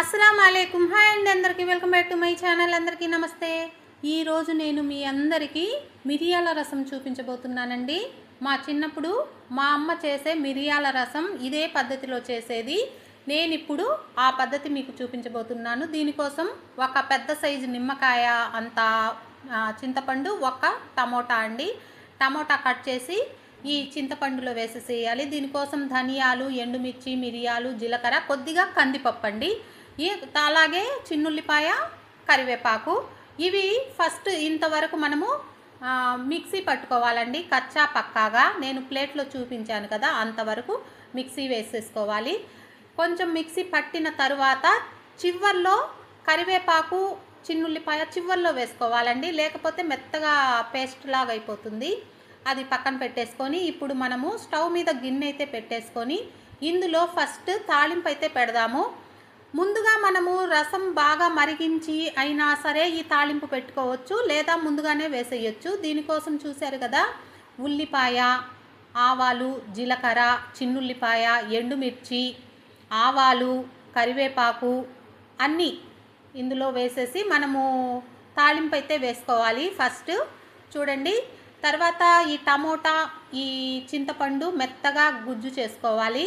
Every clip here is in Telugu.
అస్సలం అయికం హాయ్ అండి అందరికీ. Welcome back to my channel. అందరికీ నమస్తే. ఈరోజు నేను మీ అందరికీ మిరియాల రసం చూపించబోతున్నానండి. మా చిన్నప్పుడు మా అమ్మ చేసే మిరియాల రసం ఇదే పద్ధతిలో చేసేది. నేను ఇప్పుడు ఆ పద్ధతి మీకు చూపించబోతున్నాను. దీనికోసం ఒక పెద్ద సైజు నిమ్మకాయ అంత చింతపండు ఒక టమోటా అండి. టమోటా కట్ చేసి ఈ చింతపండులో వేసేసేయాలి. దీనికోసం ధనియాలు ఎండుమిర్చి మిరియాలు జీలకర్ర కొద్దిగా కందిపప్పు అండి ఈ అలాగే చిన్నుల్లిపాయ కరివేపాకు. ఇవి ఫస్ట్ ఇంతవరకు మనము మిక్సీ పట్టుకోవాలండి. కచ్చా పక్కాగా నేను ప్లేట్లో చూపించాను కదా అంతవరకు మిక్సీ వేసేసుకోవాలి. కొంచెం మిక్సీ పట్టిన తరువాత చివర్లో కరివేపాకు చిన్నుల్లిపాయ చివర్లో వేసుకోవాలండి. లేకపోతే మెత్తగా పేస్ట్ లాగా అయిపోతుంది. అది పక్కన పెట్టేసుకొని ఇప్పుడు మనము స్టవ్ మీద గిన్నె అయితే పెట్టేసుకొని ఇందులో ఫస్ట్ తాలింపు అయితే పెడదాము. ముందుగా మనము రసం బాగా మరిగించి అయినా సరే ఈ తాలింపు పెట్టుకోవచ్చు లేదా ముందుగానే వేసేయచ్చు. దీనికోసం చూశారు కదా ఉల్లిపాయ ఆవాలు జీలకర్ర చిన్నుల్లిపాయ ఎండుమిర్చి ఆవాలు కరివేపాకు అన్నీ ఇందులో వేసేసి మనము తాలింపు అయితే వేసుకోవాలి. ఫస్ట్ చూడండి తర్వాత ఈ టమోటా ఈ చింతపండు మెత్తగా గుజ్జు చేసుకోవాలి.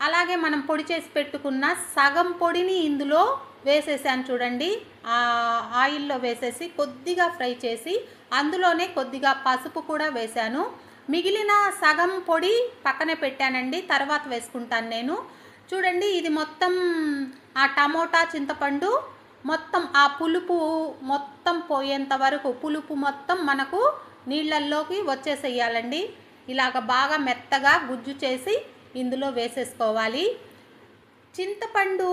అలాగే మనం పొడి చేసి పెట్టుకున్న సగం పొడిని ఇందులో వేసేసాను చూడండి. ఆ ఆయిల్లో వేసేసి కొద్దిగా ఫ్రై చేసి అందులోనే కొద్దిగా పసుపు కూడా వేశాను. మిగిలిన సగం పొడి పక్కనే పెట్టానండి. తర్వాత వేసుకుంటాను నేను. చూడండి ఇది మొత్తం ఆ టమోటా చింతపండు మొత్తం ఆ పులుపు మొత్తం పోయేంత వరకు పులుపు మొత్తం మనకు నీళ్ళల్లోకి వచ్చేసేయాలండి. ఇలాగ బాగా మెత్తగా గుజ్జు చేసి ఇందులో వేసేసుకోవాలి. చింతపండు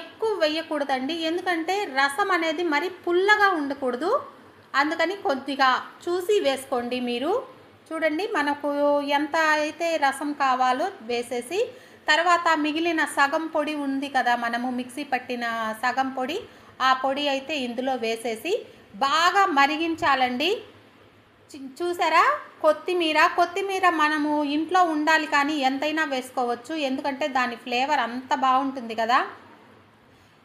ఎక్కువ వేయకూడదండి. ఎందుకంటే రసం అనేది మరి పుల్లగా ఉండకూడదు. అందుకని కొద్దిగా చూసి వేసుకోండి మీరు. చూడండి మనకు ఎంత అయితే రసం కావాలో వేసేసి తర్వాత మిగిలిన సగం పొడి ఉంది కదా మనము మిక్సీ పట్టిన సగం పొడి ఆ పొడి అయితే ఇందులో వేసేసి బాగా మరిగించాలండి. చూసారా? కొత్తిమీర కొత్తిమీర మనము ఇంట్లో ఉండాలి కానీ ఎంతైనా వేసుకోవచ్చు. ఎందుకంటే దాని ఫ్లేవర్ అంత బాగుంటుంది కదా.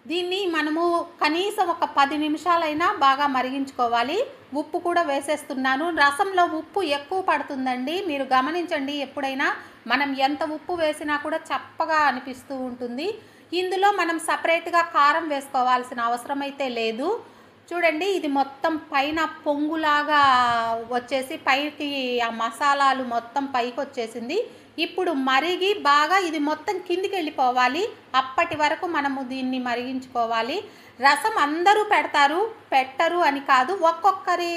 దీన్ని మనము కనీసం ఒక పది నిమిషాలైనా బాగా మరిగించుకోవాలి. ఉప్పు కూడా వేసేస్తున్నాను. రసంలో ఉప్పు ఎక్కువ పడుతుందండి. మీరు గమనించండి ఎప్పుడైనా మనం ఎంత ఉప్పు వేసినా కూడా చప్పగా అనిపిస్తూ ఉంటుంది. ఇందులో మనం సపరేట్గా కారం వేసుకోవాల్సిన అవసరం అయితే లేదు. చూడండి ఇది మొత్తం పైన పొంగులాగా వచ్చేసి పైకి ఆ మసాలాలు మొత్తం పైకి వచ్చేసింది ఇప్పుడు మరిగి బాగా ఇది మొత్తం కిందికి వెళ్ళిపోవాలి అప్పటి వరకు మనము దీన్ని మరిగించుకోవాలి. రసం అందరూ పెడతారు పెట్టరు అని కాదు. ఒక్కొక్కరి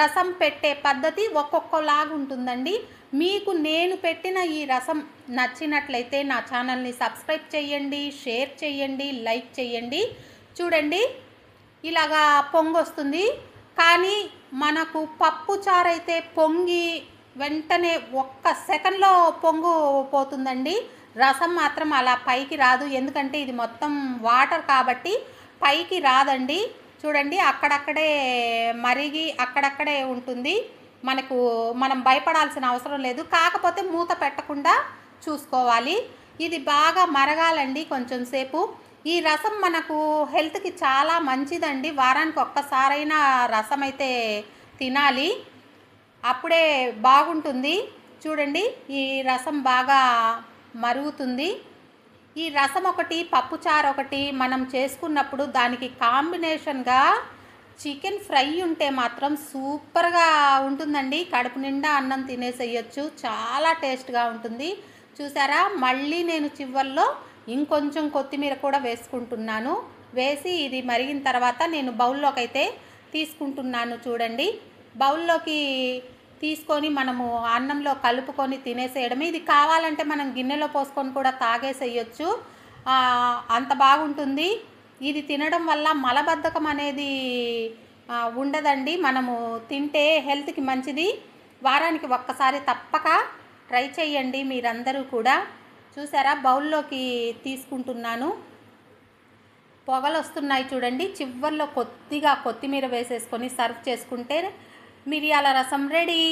రసం పెట్టే పద్ధతి ఒక్కొక్కలాగా ఉంటుందండి. మీకు నేను పెట్టిన ఈ రసం నచ్చినట్లయితే నా ఛానల్ని సబ్స్క్రైబ్ చేయండి షేర్ చేయండి లైక్ చేయండి. చూడండి ఇలాగా పొంగొస్తుంది. కానీ మనకు పప్పు చారు అయితే పొంగి వెంటనే ఒక్క సెకండ్లో పొంగు పోతుందండి. రసం మాత్రం అలా పైకి రాదు. ఎందుకంటే ఇది మొత్తం వాటర్ కాబట్టి పైకి రాదండి. చూడండి అక్కడక్కడే మరిగి అక్కడక్కడే ఉంటుంది. మనకు మనం భయపడాల్సిన అవసరం లేదు. కాకపోతే మూత పెట్టకుండా చూసుకోవాలి. ఇది బాగా మరగాలండి కొంచెం సేపు. ఈ రసం మనకు హెల్త్కి చాలా మంచిదండి. వారానికి ఒక్కసారైనా రసం అయితే తినాలి. అప్పుడే బాగుంటుంది. చూడండి ఈ రసం బాగా మరుగుతుంది. ఈ రసం ఒకటి పప్పుచారు ఒకటి మనం చేసుకున్నప్పుడు దానికి కాంబినేషన్గా చికెన్ ఫ్రై ఉంటే మాత్రం సూపర్గా ఉంటుందండి. కడుపు నిండా అన్నం తినేసేయచ్చు. చాలా టేస్ట్గా ఉంటుంది. చూసారా? మళ్ళీ నేను చివరిలో ఇంకొంచెం కొత్తిమీర కూడా వేసుకుంటున్నాను. వేసి ఇది మరిగిన తర్వాత నేను బౌల్లోకి అయితే తీసుకుంటున్నాను చూడండి. బౌల్లోకి తీసుకొని మనము అన్నంలో కలుపుకొని తినేసేయడమే. ఇది కావాలంటే మనం గిన్నెలో పోసుకొని కూడా తాగేసేయచ్చు. అంత బాగుంటుంది. ఇది తినడం వల్ల మలబద్ధకం అనేది ఉండదండి. మనము తింటే హెల్త్కి మంచిది. వారానికి ఒక్కసారి తప్పక ట్రై చేయండి మీరందరూ కూడా. చూసారా? బౌల్లోకి తీసుకుంటున్నాను. పొగలు వస్తున్నాయి చూడండి. చివర్లో కొద్దిగా కొత్తిమీర వేసేసుకొని సర్వ్ చేసుకుంటే మిరియాల రసం రెడీ.